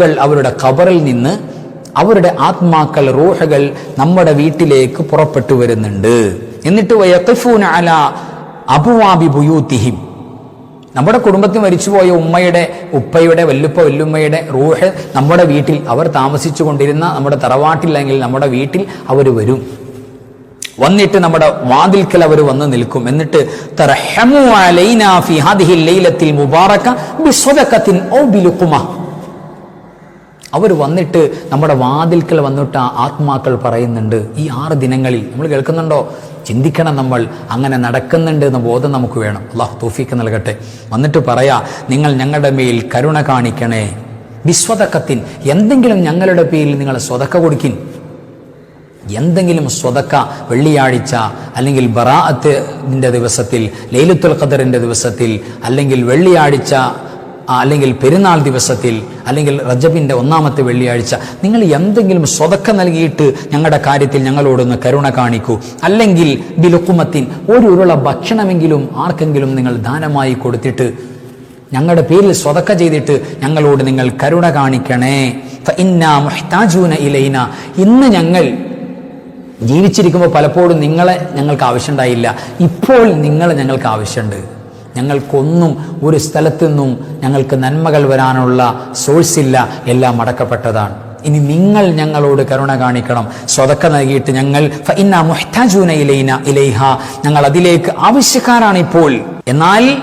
അവരുടെ ഖബറിൽ നിന്ന് അവരുടെ ആത്മാക്കൾ റൂഹകൾ നമ്മുടെ വീട്ടിലേക്ക് പുറപ്പെട്ടു വരുന്നുണ്ട്. എന്നിട്ട് ബുയൂത്തിഹിം. നമ്മുടെ കുടുംബത്തിൽ മരിച്ചുപോയ ഉമ്മയുടെ ഉപ്പയുടെ വല്ലുപ്പ വല്ലുമ്മയുടെ റൂഹ് നമ്മുടെ വീട്ടിൽ അവർ താമസിച്ചു കൊണ്ടിരുന്ന നമ്മുടെ തറവാട്ടില്ലെങ്കിൽ നമ്മുടെ വീട്ടിൽ അവർ വരും. വന്നിട്ട് നമ്മുടെ വാതിൽക്കൽ അവർ വന്ന് നിൽക്കും. എന്നിട്ട് തർഹമു അലൈനാ ഫി ഹാദിഹിൽ ലൈലത്തിൽ മുബാറക ബിസ്വദഖത്തിൻ ഔ ബിലുഖുമ. അവർ വന്നിട്ട് നമ്മുടെ വാതിൽക്കൽ വന്നിട്ട് ആത്മാക്കൾ പറയുന്നുണ്ട്. ഈ ആറ് ദിനങ്ങളിൽ നമ്മൾ കേൾക്കുന്നുണ്ടോ? ചിന്തിക്കണം നമ്മൾ. അങ്ങനെ നടക്കുന്നുണ്ട് എന്ന ബോധം നമുക്ക് വേണം. അള്ളാഹു തോഫിക്ക് നൽകട്ടെ. വന്നിട്ട് പറയാ നിങ്ങൾ ഞങ്ങളുടെ മേൽ കരുണ കാണിക്കണേ. വിസ്വതക്കത്തിൻ എന്തെങ്കിലും ഞങ്ങളുടെ പേരിൽ നിങ്ങൾ സ്വതക്ക കൊടുക്കിൻ. എന്തെങ്കിലും സ്വതക്ക വെള്ളിയാഴ്ച അല്ലെങ്കിൽ ബറാഅത്തിന്റെ ദിവസത്തിൽ ലൈലത്തുൽ ഖദറിന്റെ ദിവസത്തിൽ അല്ലെങ്കിൽ വെള്ളിയാഴ്ച അല്ലെങ്കിൽ പെരുന്നാൾ ദിവസത്തിൽ അല്ലെങ്കിൽ റജബിന്റെ ഒന്നാമത്തെ വെള്ളിയാഴ്ച നിങ്ങൾ എന്തെങ്കിലും സ്വതക്ക നൽകിയിട്ട് ഞങ്ങളുടെ കാര്യത്തിൽ ഞങ്ങളോടൊന്ന് കരുണ കാണിക്കൂ. അല്ലെങ്കിൽ ബിലുക്കുമത്തിൻ ഒരു ഉരുള ഭക്ഷണമെങ്കിലും ആർക്കെങ്കിലും നിങ്ങൾ ദാനമായി കൊടുത്തിട്ട് ഞങ്ങളുടെ പേരിൽ സ്വതക്ക ചെയ്തിട്ട് ഞങ്ങളോട് നിങ്ങൾ കരുണ കാണിക്കണേ. ഇന്ന ഇലൈന. ഇന്ന് ഞങ്ങൾ ജീവിച്ചിരിക്കുമ്പോൾ പലപ്പോഴും നിങ്ങളെ ഞങ്ങൾക്ക് ആവശ്യമുണ്ടായില്ല. ഇപ്പോൾ നിങ്ങളെ ഞങ്ങൾക്ക് ആവശ്യമുണ്ട്. ഞങ്ങൾക്കൊന്നും ഒരു സ്ഥലത്തു നിന്നും ഞങ്ങൾക്ക് നന്മകൾ വരാനുള്ള സോഴ്സ് ഇല്ല. എല്ലാം അടക്കപ്പെട്ടതാണ്. ഇനി നിങ്ങൾ ഞങ്ങളോട് കരുണ കാണിക്കണം. സ്വതക്ക നൽകിയിട്ട് ഞങ്ങൾ ഇലൈഹ. ഞങ്ങൾ അതിലേക്ക് ആവശ്യക്കാരാണ് ഇപ്പോൾ എന്നാൽ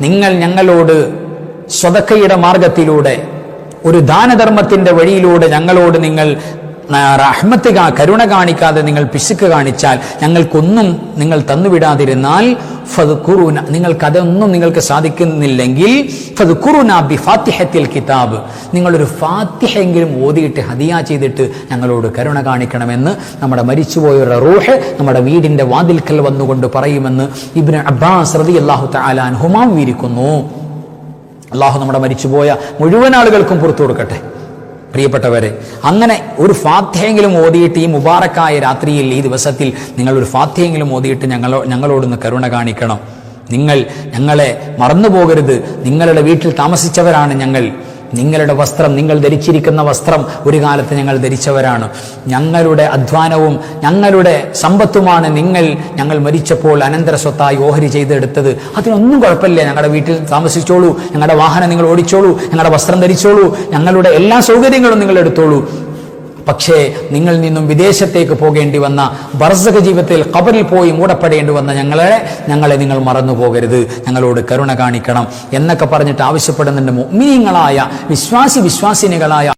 നിങ്ങൾ ഞങ്ങളോട് സ്വതക്കയുടെ മാർഗത്തിലൂടെ ഒരു ദാനധർമ്മത്തിന്റെ വഴിയിലൂടെ ഞങ്ങളോട് നിങ്ങൾ റഹ്മത്ത് കരുണ കാണിക്കാതെ നിങ്ങൾ പിശുക്ക് കാണിച്ചാൽ ഞങ്ങൾക്കൊന്നും നിങ്ങൾ തന്നുവിടാതിരുന്നാൽ ഫദ്കുറൂന നിങ്ങൾക്ക് അതൊന്നും നിങ്ങൾക്ക് സാധിക്കുന്നില്ലെങ്കിൽ ഫദ്കുറൂന ബി ഫാത്തിഹത്തിൽ കിതാബ്. നിങ്ങളൊരു ഫാത്തിഹെങ്കിലും ഓതിയിട്ട് ഹദിയ ചെയ്തിട്ട് ഞങ്ങളോട് കരുണ കാണിക്കണമെന്ന് നമ്മുടെ മരിച്ചുപോയൊരു റൂഹ് നമ്മുടെ വീടിന്റെ വാതിൽക്കൽ വന്നുകൊണ്ട് പറയുമെന്ന് ഇബിന് അബ്ബാസ് റതി അള്ളാഹു തലാൻ ഹുമാം വീരിക്കുന്നു അള്ളാഹു നമ്മുടെ മരിച്ചുപോയ മുഴുവൻ ആളുകൾക്കും പുറത്തു കൊടുക്കട്ടെ. പ്രിയപ്പെട്ടവരെ അങ്ങനെ ഒരു ഫാത്യയെങ്കിലും ഓതിയിട്ട് ഈ മുബാറക്കായ രാത്രിയിൽ ഈ ദിവസത്തിൽ നിങ്ങൾ ഒരു ഫാത്യയെങ്കിലും ഓതിയിട്ട് ഞങ്ങളോ ഞങ്ങളോടൊന്ന് കരുണ കാണിക്കണം. നിങ്ങൾ ഞങ്ങളെ മറന്നു പോകരുത് നിങ്ങളുടെ വീട്ടിൽ താമസിച്ചവരാണ് ഞങ്ങൾ. നിങ്ങളുടെ വസ്ത്രം നിങ്ങൾ ധരിച്ചിരിക്കുന്ന വസ്ത്രം ഒരു കാലത്ത് ഞങ്ങൾ ധരിച്ചവരാണ്. ഞങ്ങളുടെ അധ്വാനവും ഞങ്ങളുടെ സമ്പത്തുമാണ് നിങ്ങൾ ഞങ്ങൾ മരിച്ചപ്പോൾ അനന്തര സ്വത്തായി ഓഹരി ചെയ്തെടുത്തത്. അതിനൊന്നും കുഴപ്പമില്ല. ഞങ്ങളുടെ വീട്ടിൽ താമസിച്ചോളൂ. ഞങ്ങളുടെ വാഹനം നിങ്ങൾ ഓടിച്ചോളൂ. ഞങ്ങളുടെ വസ്ത്രം ധരിച്ചോളൂ. ഞങ്ങളുടെ എല്ലാ സൗകര്യങ്ങളും നിങ്ങൾ എടുത്തോളൂ. പക്ഷേ നിങ്ങളിൽ നിന്നും വിദേശത്തേക്ക് പോകേണ്ടി വന്ന ബർസക ജീവിതത്തിൽ കബറിൽ പോയി മൂടപ്പെടേണ്ടി വന്ന ഞങ്ങളെ ഞങ്ങളെ നിങ്ങൾ മറന്നു പോകരുത്. ഞങ്ങളോട് കരുണ കാണിക്കണം എന്നൊക്കെ പറഞ്ഞിട്ട് ആവശ്യപ്പെടുന്നുണ്ട് മുഅ്മിനീങ്ങളായ വിശ്വാസി വിശ്വാസിനികളായ